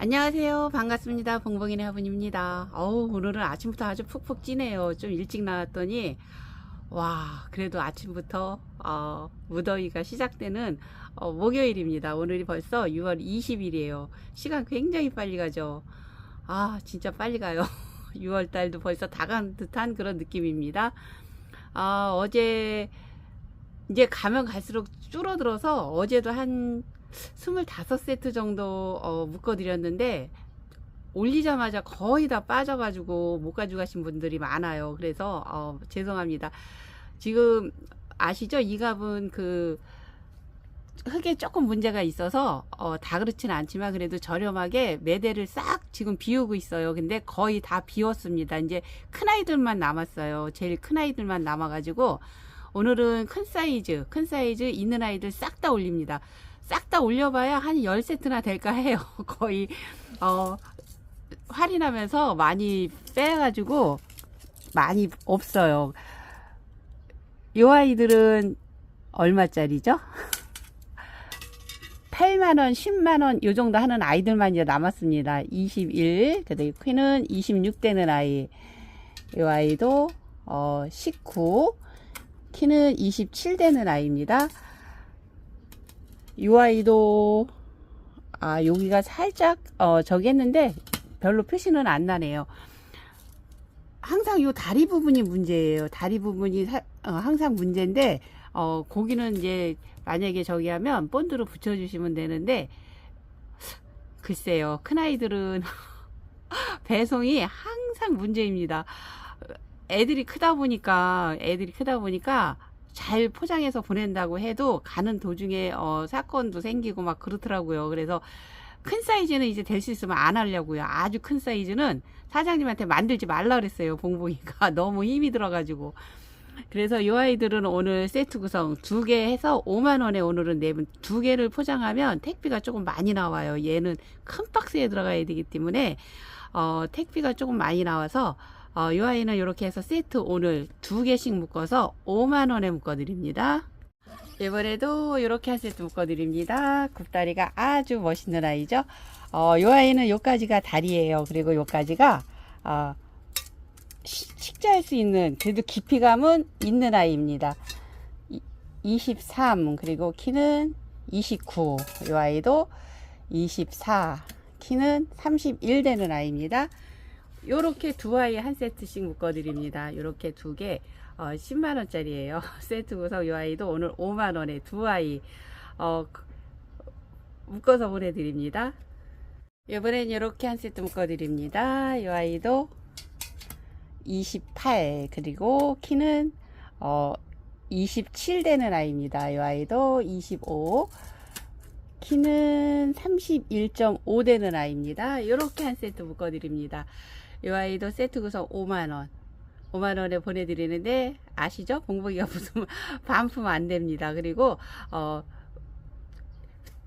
안녕하세요. 반갑습니다. 봉봉이네 화분입니다. 어우, 오늘은 아침부터 아주 푹푹 찌네요. 좀 일찍 나왔더니, 와, 그래도 아침부터, 어, 무더위가 시작되는, 어, 목요일입니다. 오늘이 벌써 6월 20일이에요. 시간 굉장히 빨리 가죠. 아, 진짜 빨리 가요. 6월 달도 벌써 다 간 듯한 그런 느낌입니다. 아, 어제, 이제 가면 갈수록 줄어들어서 어제도 한 25 세트 정도 어, 묶어 드렸는데 올리자마자 거의 다 빠져가지고 못 가져가신 분들이 많아요. 그래서 어, 죄송합니다. 지금 아시죠? 이 갑은 그 흙에 조금 문제가 있어서 어, 다 그렇지는 않지만 그래도 저렴하게 매대를 싹 지금 비우고 있어요. 근데 거의 다 비웠습니다. 이제 큰 아이들만 남았어요. 제일 큰 아이들만 남아가지고 오늘은 큰 사이즈, 큰 사이즈 있는 아이들 싹 다 올립니다. 싹 다 올려봐야 한 10세트나 될까 해요. 거의, 어, 할인하면서 많이 빼가지고 많이 없어요. 요 아이들은 얼마짜리죠? 8만원, 10만원, 요 정도 하는 아이들만 이제 남았습니다. 21, 그다음에 퀸은 26되는 아이. 요 아이도, 어, 19, 키는 27되는 아이입니다. 이 아이도 아 여기가 살짝 어 저기 했는데 별로 표시는 안 나네요. 항상 요 다리 부분이 문제예요. 다리 부분이 사- 어, 항상 문제인데 어 고기는 이제 만약에 저기 하면 본드로 붙여 주시면 되는데 글쎄요 큰 아이들은 배송이 항상 문제입니다. 애들이 크다 보니까 애들이 크다 보니까 잘 포장해서 보낸다고 해도 가는 도중에 어, 사건도 생기고 막 그렇더라고요. 그래서 큰 사이즈는 이제 될 수 있으면 안 하려고요. 아주 큰 사이즈는 사장님한테 만들지 말라 그랬어요. 봉봉이가 너무 힘이 들어가지고. 그래서 이 아이들은 오늘 세트 구성 두 개 해서 5만 원에 오늘은 내분 두 개를 포장하면 택비가 조금 많이 나와요. 얘는 큰 박스에 들어가야 되기 때문에 어, 택비가 조금 많이 나와서 어, 이 아이는 이렇게 해서 세트 오늘 두 개씩 묶어서 5만 원에 묶어드립니다. 이번에도 이렇게 한 세트 묶어드립니다. 굽다리가 아주 멋있는 아이죠. 어, 이 아이는 요까지가 다리예요. 그리고 요까지가 어, 시- 식자할 수 있는 그래도 깊이감은 있는 아이입니다. 이- 23 그리고 키는 29. 이 아이도 24 키는 31 되는 아이입니다. 요렇게 두 아이 한 세트씩 묶어 드립니다. 요렇게 두 개, 어, 10만원짜리예요 세트 구성 요 아이도 오늘 5만원에 두 아이, 어, 그- 묶어서 보내드립니다. 이번엔 이렇게 한 세트 묶어 드립니다. 요 아이도 28, 그리고 키는, 어, 27 되는 아이입니다. 요 아이도 25, 키는 31.5 되는 아이입니다. 이렇게 한 세트 묶어 드립니다. 이 아이도 세트 구성 5만원. 5만원에 보내드리는데, 아시죠? 봉봉이가 무슨 반품 안 됩니다. 그리고, 어,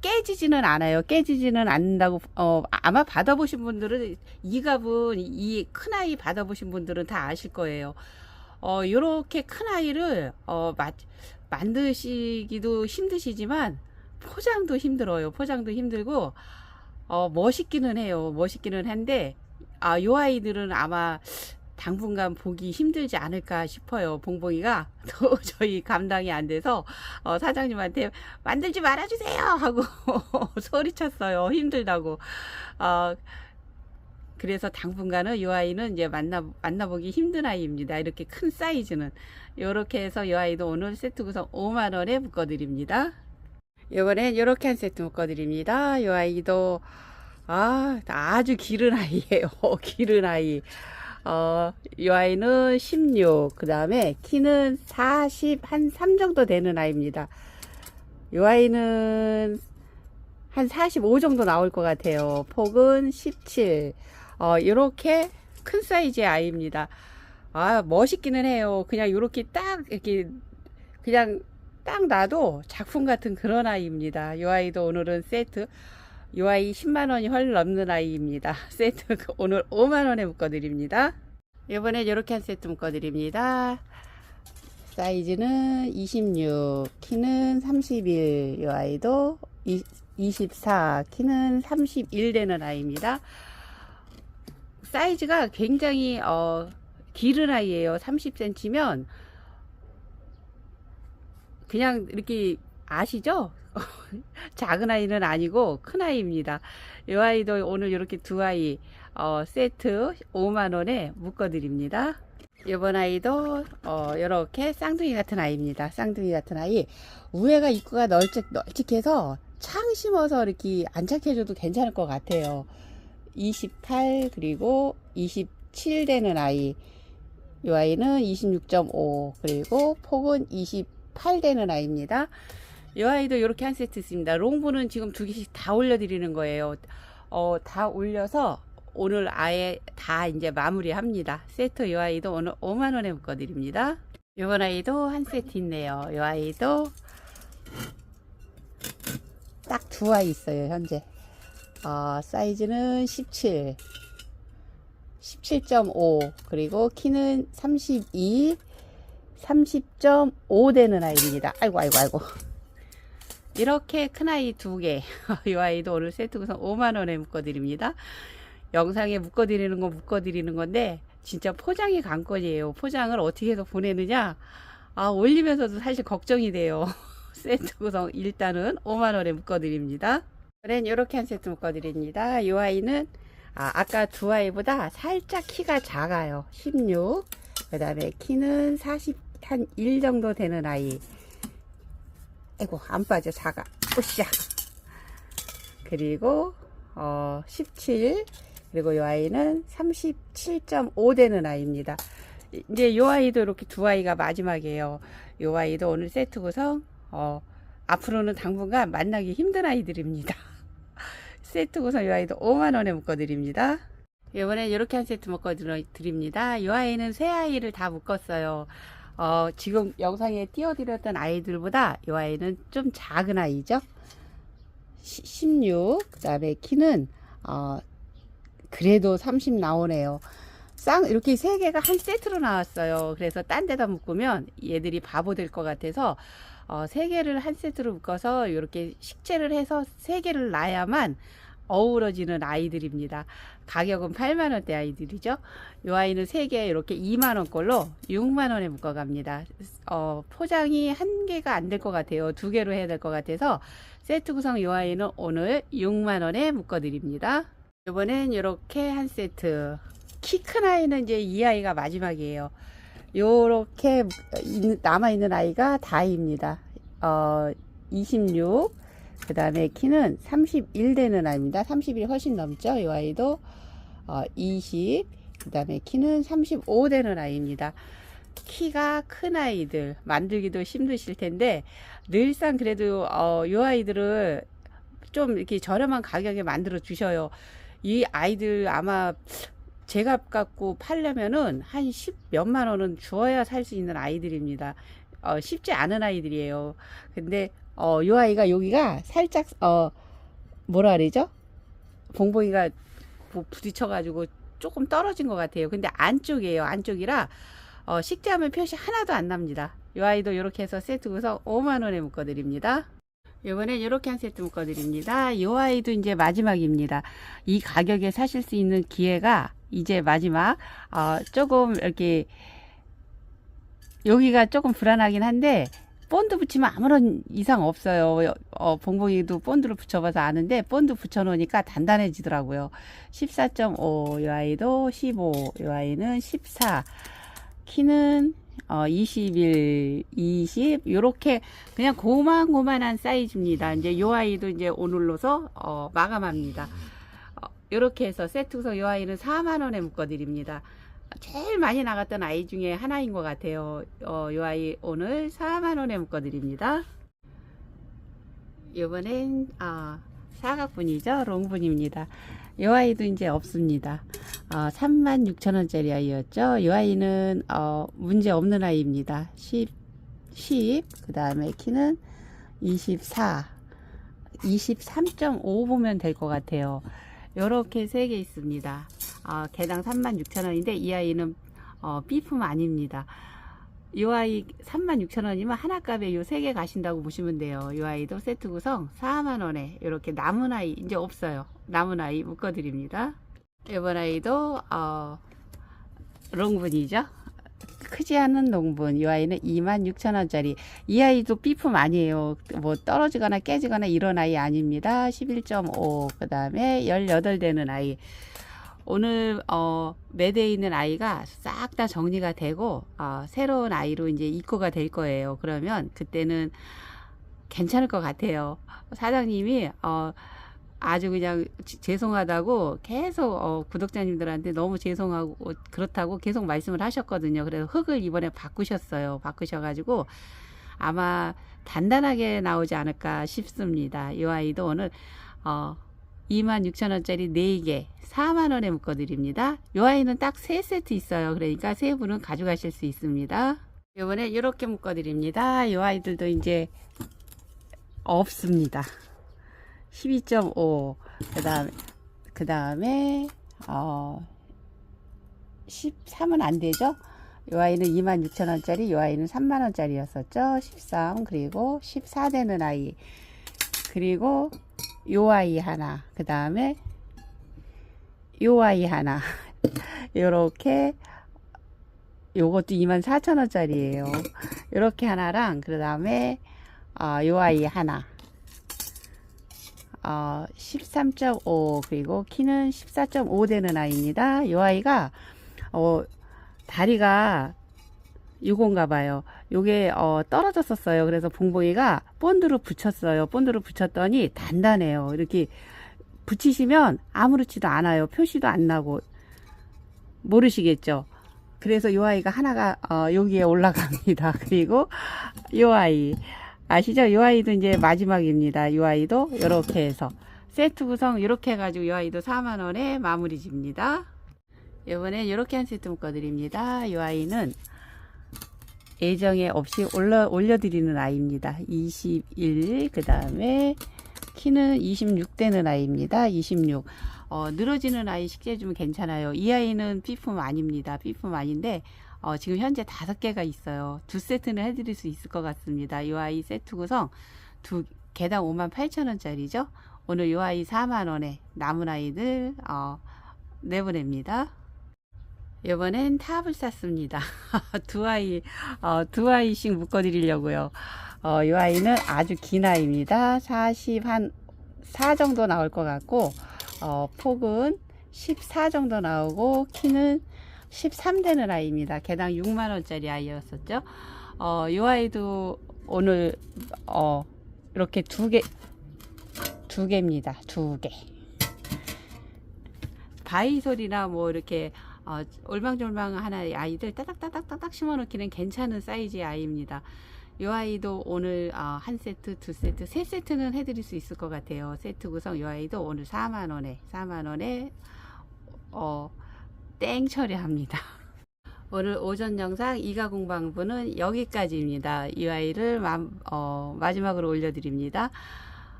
깨지지는 않아요. 깨지지는 않는다고, 어, 아마 받아보신 분들은, 이 값은, 이 큰 아이 받아보신 분들은 다 아실 거예요. 어, 요렇게 큰 아이를, 어, 마, 만드시기도 힘드시지만, 포장도 힘들어요. 포장도 힘들고, 어, 멋있기는 해요. 멋있기는 한데, 아, 요 아이들은 아마 당분간 보기 힘들지 않을까 싶어요. 봉봉이가 도저히 감당이 안 돼서 어, 사장님한테 만들지 말아주세요 하고 소리쳤어요. 힘들다고. 어, 그래서 당분간은 이 아이는 이제 만나 만나보기 힘든 아이입니다. 이렇게 큰 사이즈는 이렇게 해서 이 아이도 오늘 세트 구성 5만 원에 묶어드립니다. 이번엔 이렇게 한 세트 묶어드립니다. 이 아이도 아, 아주 기른 아이예요. 기른 아이. 어, 이 아이는 16, 그 다음에 키는 40, 한 3 정도 되는 아이입니다. 이 아이는 한 45 정도 나올 것 같아요. 폭은 17. 어, 이렇게 큰 사이즈의 아이입니다. 아, 멋있기는 해요. 그냥 이렇게 딱, 이렇게, 그냥 딱 놔도 작품 같은 그런 아이입니다. 이 아이도 오늘은 세트. 이 아이 10만원이 훨 넘는 아이입니다. 세트 오늘 5만원에 묶어드립니다. 이번에 이렇게 한 세트 묶어드립니다. 사이즈는 26, 키는 31, 이 아이도 이, 24, 키는 31 되는 아이입니다. 사이즈가 굉장히 어, 기른 아이예요. 30cm면 그냥 이렇게 아시죠? 작은 아이는 아니고 큰 아이입니다. 이 아이도 오늘 이렇게 두 아이 어, 세트 5만 원에 묶어 드립니다. 이번 아이도 어, 이렇게 쌍둥이 같은 아이입니다. 쌍둥이 같은 아이 우회가 입구가 널찍 널찍해서 창 심어서 이렇게 안착해줘도 괜찮을 것 같아요. 28 그리고 27 되는 아이 이 아이는 26.5 그리고 폭은 28 되는 아이입니다. 이 아이도 이렇게 한 세트 있습니다. 롱부는 지금 두 개씩 다 올려드리는 거예요. 어, 다 올려서 오늘 아예 다 이제 마무리합니다. 세트 이 아이도 오늘 5만 원에 묶어드립니다. 이번 아이도 한 세트 있네요. 이 아이도 딱 두 아이 있어요 현재. 어, 사이즈는 17, 17.5 그리고 키는 32, 30.5 되는 아이입니다. 아이고 아이고 아이고. 이렇게 큰 아이 두 개. 이 아이도 오늘 세트 구성 5만 원에 묶어 드립니다. 영상에 묶어 드리는 건 묶어 드리는 건데 진짜 포장이 관건이에요. 포장을 어떻게 해서 보내느냐? 아 올리면서도 사실 걱정이 돼요. 세트 구성 일단은 5만 원에 묶어 드립니다. 그ren 이렇게 한 세트 묶어 드립니다. 이 아이는 아, 아까 두 아이보다 살짝 키가 작아요. 16. 그 다음에 키는 40, 한 1 정도 되는 아이. 아이고, 안 빠져, 작아. 으쌰. 그리고, 어, 17. 그리고 이 아이는 37.5 되는 아이입니다. 이제 이 아이도 이렇게 두 아이가 마지막이에요. 이 아이도 오늘 세트 구성, 어, 앞으로는 당분간 만나기 힘든 아이들입니다. 세트 구성 이 아이도 5만원에 묶어 드립니다. 이번엔 이렇게 한 세트 묶어 드립니다. 이 아이는 새 아이를 다 묶었어요. 어, 지금 영상에 띄워드렸던 아이들보다 이 아이는 좀 작은 아이죠. 16, 그 다음에 키는, 어, 그래도 30 나오네요. 쌍, 이렇게 세 개가 한 세트로 나왔어요. 그래서 딴 데다 묶으면 얘들이 바보 될 것 같아서, 어, 세 개를 한 세트로 묶어서 이렇게 식재를 해서 세 개를 놔야만 어우러지는 아이들입니다. 가격은 8만원대 아이들이죠. 이 아이는 세개 이렇게 2만원 걸로 6만원에 묶어갑니다. 어, 포장이 한 개가 안 될 것 같아요. 두 개로 해야 될 것 같아서 세트 구성 이 아이는 오늘 6만원에 묶어드립니다. 이번엔 이렇게 한 세트. 키 큰 아이는 이제 이 아이가 마지막이에요. 요렇게 남아있는 아이가 다입니다. 어, 26. 그 다음에 키는 31 되는 아이입니다. 31 훨씬 넘죠. 이 아이도 어, 20. 그 다음에 키는 35 되는 아이입니다. 키가 큰 아이들 만들기도 힘드실 텐데 늘상 그래도 어, 이 아이들을 좀 이렇게 저렴한 가격에 만들어 주셔요. 이 아이들 아마 제값 갖고 팔려면은 한10 몇만 원은 주어야 살 수 있는 아이들입니다. 어, 쉽지 않은 아이들이에요. 근데 어, 요 아이가 여기가 살짝 어 뭐라 그러죠? 봉봉이가 뭐 부딪혀가지고 조금 떨어진 것 같아요. 근데 안쪽이에요. 안쪽이라 어, 식재하면 표시 하나도 안 납니다. 요 아이도 이렇게 해서 세트 구성 5만 원에 묶어드립니다. 이번엔 이렇게 한 세트 묶어드립니다. 이 아이도 이제 마지막입니다. 이 가격에 사실 수 있는 기회가 이제 마지막. 어, 조금 이렇게 여기가 조금 불안하긴 한데 본드 붙이면 아무런 이상 없어요. 어, 봉봉이도 본드를 붙여봐서 아는데 본드 붙여놓으니까 단단해지더라고요. 14.5, 이 아이도 15, 이 아이는 14. 키는 어, 21, 20 요렇게 그냥 고만고만한 사이즈입니다. 이제 요 아이도 이제 오늘로서 어, 마감합니다. 어, 요렇게 해서 세트 구성 요 아이는 4만 원에 묶어 드립니다. 제일 많이 나갔던 아이 중에 하나인 것 같아요. 어, 요 아이 오늘 4만 원에 묶어 드립니다. 이번엔 아, 사각분이죠. 롱분입니다. 이 아이도 이제 없습니다. 어, 3만 6천 원짜리 아이였죠. 이 아이는 어, 문제 없는 아이입니다. 10, 10, 그 다음에 키는 24, 23.5 보면 될 것 같아요. 이렇게 세 개 있습니다. 어, 개당 3만 6천 원인데 이 아이는 어, B품 아닙니다. 이 아이 36,000원이면 하나값에 요 세 개 가신다고 보시면 돼요. 이 아이도 세트 구성 4만원에 이렇게 남은 아이 이제 없어요. 남은 아이 묶어드립니다. 이번 아이도 어, 롱분이죠. 크지 않은 농분 이 아이는 26,000원짜리 이 아이도 B품 아니에요 뭐 떨어지거나 깨지거나 이런 아이 아닙니다 11.5 그 다음에 18 되는 아이 오늘 어 매대에 있는 아이가 싹 다 정리가 되고 어, 새로운 아이로 이제 입고가 될 거예요 그러면 그때는 괜찮을 것 같아요 사장님이 어 아주 그냥 지- 죄송하다고 계속 어, 구독자님들한테 너무 죄송하고 어, 그렇다고 계속 말씀을 하셨거든요. 그래서 흙을 이번에 바꾸셨어요. 바꾸셔가지고 아마 단단하게 나오지 않을까 싶습니다. 이 아이도 오늘 어, 26,000원짜리 4개 4만원에 묶어드립니다. 이 아이는 딱 3세트 있어요. 그러니까 세 분은 가져가실 수 있습니다. 이번에 이렇게 묶어드립니다. 이 아이들도 이제 없습니다. 12.5 그다음에 그다음에 어 13은 안 되죠? 이 아이는 26,000원짜리, 이 아이는 3만원짜리였었죠. 13 그리고 14 되는 아이 그리고 요 아이 하나 그 다음에 요 아이 하나 요렇게 요것도 24,000원짜리예요. 요렇게 하나랑 그 다음에 어, 요 아이 하나 어, 13.5 그리고 키는 14.5 되는 아이입니다. 이 아이가 어, 다리가 요건가 봐요. 요게 어, 떨어졌었어요. 그래서 봉봉이가 본드로 붙였어요. 본드로 붙였더니 단단해요. 이렇게 붙이시면 아무렇지도 않아요. 표시도 안 나고 모르시겠죠? 그래서 요 아이가 하나가 어, 여기에 올라갑니다. 그리고 요 아이 아시죠? 요 아이도 이제 마지막입니다. 요 아이도 이렇게 해서 세트 구성 이렇게 해가지고 요 아이도 4만원에 마무리 집니다. 이번에 이렇게 한 세트 묶어 드립니다. 요 아이는 애정에 없이 올려, 올려드리는 아이입니다. 21, 그 다음에 키는 26 되는 아이입니다. 26. 어, 늘어지는 아이 식재주면 괜찮아요. 이 아이는 B품 아닙니다. B품 아닌데, 어, 지금 현재 다섯 개가 있어요. 두 세트는 해드릴 수 있을 것 같습니다. 이 아이 세트 구성 두 개당 5만 8천 원짜리죠. 오늘 이 아이 4만 원에 남은 아이들 어, 내보냅니다. 이번엔 탑을 샀습니다. 두 아이 어, 두 아이씩 묶어 드리려고요. 어, 이 아이는 아주 긴 아이입니다. 40한 4 정도 나올 것 같고 어, 폭은 14 정도 나오고 키는 13 되는 아이입니다. 개당 6만 원짜리 아이였었죠. 어, 이 아이도 오늘 어, 이렇게 두 개, 두 개입니다. 두 개. 바이솔이나 뭐 이렇게 어, 올망졸망 하나의 아이들 따닥따닥따닥 심어놓기는 괜찮은 사이즈의 아이입니다. 이 아이도 오늘 어, 한 세트, 두 세트, 세 세트는 해드릴 수 있을 것 같아요. 세트 구성 이 아이도 오늘 4만 원에, 4만 원에 어, 땡 처리합니다. 오늘 오전 영상 이가 공방부는 여기까지입니다. 이 아이를 마, 어, 마지막으로 올려드립니다.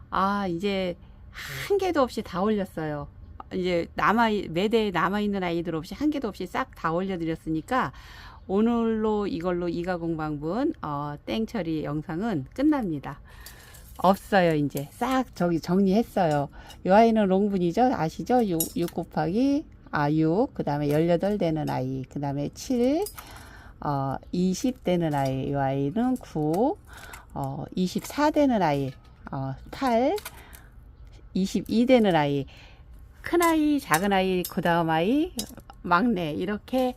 아 이제 한 개도 없이 다 올렸어요. 이제 남아 매대에 남아 있는 아이들 없이 한 개도 없이 싹 다 올려드렸으니까 오늘로 이걸로 이가 공방분 어, 땡처리 영상은 끝납니다. 없어요 이제. 싹 저기 정리했어요. 이 아이는 롱분이죠? 아시죠? 6, 6 곱하기 아, 6, 그 다음에 18 되는 아이, 그 다음에 7, 어, 20 되는 아이, 이 아이는 9, 어, 24 되는 아이, 어, 8, 22 되는 아이, 큰 아이, 작은 아이, 그 다음 아이, 막내, 이렇게,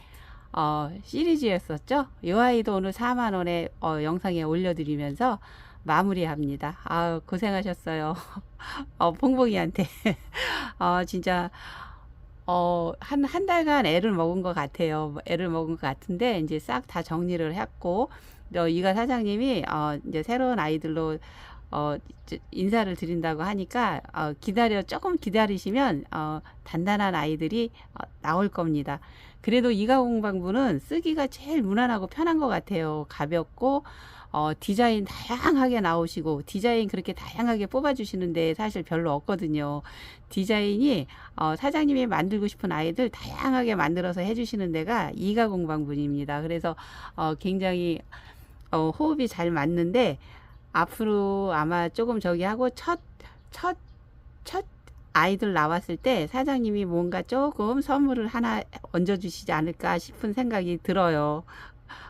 어, 시리즈였었죠. 이 아이도 오늘 4만원에, 어, 영상에 올려드리면서 마무리합니다. 아 고생하셨어요. 어, 봉봉이한테. 어, 진짜, 어, 한, 한 달간 애를 먹은 것 같아요. 뭐 애를 먹은 것 같은데, 이제 싹 다 정리를 했고, 어, 이가 사장님이, 어, 이제 새로운 아이들로, 어, 인사를 드린다고 하니까, 어, 기다려, 조금 기다리시면, 어, 단단한 아이들이 어, 나올 겁니다. 그래도 이가공방부는 쓰기가 제일 무난하고 편한 것 같아요. 가볍고, 어, 디자인 다양하게 나오시고 디자인 그렇게 다양하게 뽑아주시는데 사실 별로 없거든요. 디자인이 어, 사장님이 만들고 싶은 아이들 다양하게 만들어서 해주시는 데가 이가공방분입니다. 그래서 어, 굉장히 어, 호흡이 잘 맞는데 앞으로 아마 조금 저기 하고 첫, 첫, 첫 아이들 나왔을 때 사장님이 뭔가 조금 선물을 하나 얹어주시지 않을까 싶은 생각이 들어요.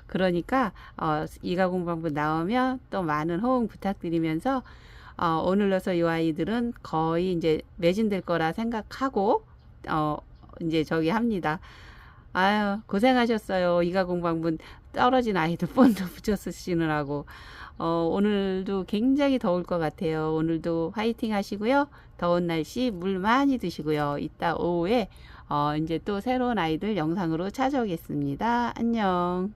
그러니까 어, 이가공방부 나오면 또 많은 호응 부탁드리면서 어, 오늘로서 이 아이들은 거의 이제 매진될 거라 생각하고 어, 이제 저기 합니다. 아유 고생하셨어요. 이가공방분 떨어진 아이들 본드 붙여 쓰시느라고 어, 오늘도 굉장히 더울 것 같아요. 오늘도 화이팅 하시고요. 더운 날씨 물 많이 드시고요. 이따 오후에 어, 이제 또 새로운 아이들 영상으로 찾아오겠습니다. 안녕.